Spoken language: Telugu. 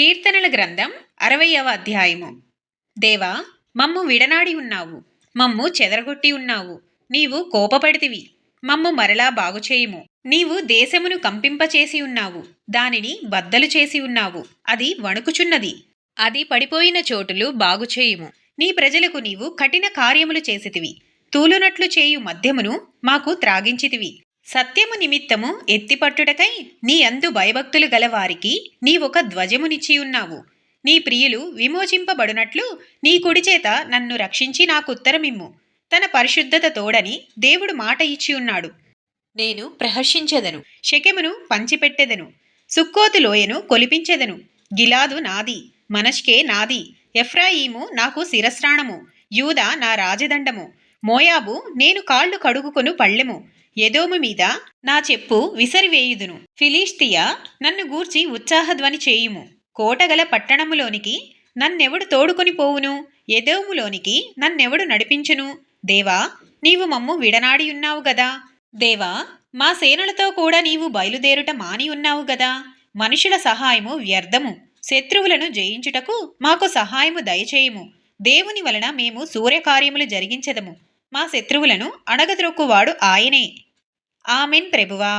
కీర్తనల గ్రంథం అరవయవ అధ్యాయము. దేవా మమ్ము విడనాడి ఉన్నావు. మమ్ము చెదరగొట్టి ఉన్నావు. నీవు కోపపడితివి. మమ్ము మరలా బాగుచేయుము. నీవు దేశమును కంపింపచేసి ఉన్నావు. దానిని బద్దలు చేసి ఉన్నావు. అది వణుకుచున్నది. అది పడిపోయిన చోటులు బాగుచేయుము. నీ ప్రజలకు నీవు కఠిన కార్యములు చేసితివి. తూలునట్లు చేయు మద్యమును మాకు త్రాగించితివి. సత్యము నిమిత్తము ఎత్తిపట్టుటకై నీ అందు భయభక్తులు గలవారికి నీవొక ధ్వజమునిచ్చి ఉన్నావు. నీ ప్రియులు విమోచింపబడునట్లు నీ కుడిచేత నన్ను రక్షించి నాకుత్తరమిమ్ము తన పరిశుద్ధత తోడని దేవుడు మాట ఇచ్చి ఉన్నాడు. నేను ప్రహర్షించెదను. శకెమును పంచిపెట్టెదను. సుక్కోతు లోయను కొలిపించెదను. గిలాదు నాది మనష్కే నాది ఎఫ్రాయిము నాకు శిరస్రాణము యూదా నా రాజదండము. మోయాబు నేను కాళ్ళు కడుగుకొను పళ్ళెము. ఎదోము మీద నా చెప్పు విసరివేయుదును. ఫిలిష్తియా నన్ను గూర్చి ఉత్సాహధ్వని చేయుము. కోటగల పట్టణములోనికి నన్నెవడు తోడుకొని పోవును? ఎదోములోనికి నన్నెవడు నడిపించును? దేవా నీవు మమ్ము విడనాడి ఉన్నావు గదా? దేవా మా సేనలతో కూడా నీవు బయలుదేరుట మాని ఉన్నావు గదా? మనుషుల సహాయము వ్యర్థము. శత్రువులను జయించుటకు మాకు సహాయము దయచేయుము. దేవుని వలన మేము సూర్యకార్యములు జరిగించదము. మా శత్రువులను అణగద్రొక్కువాడు ఆయనే. ఆమెన్ ప్రభువా.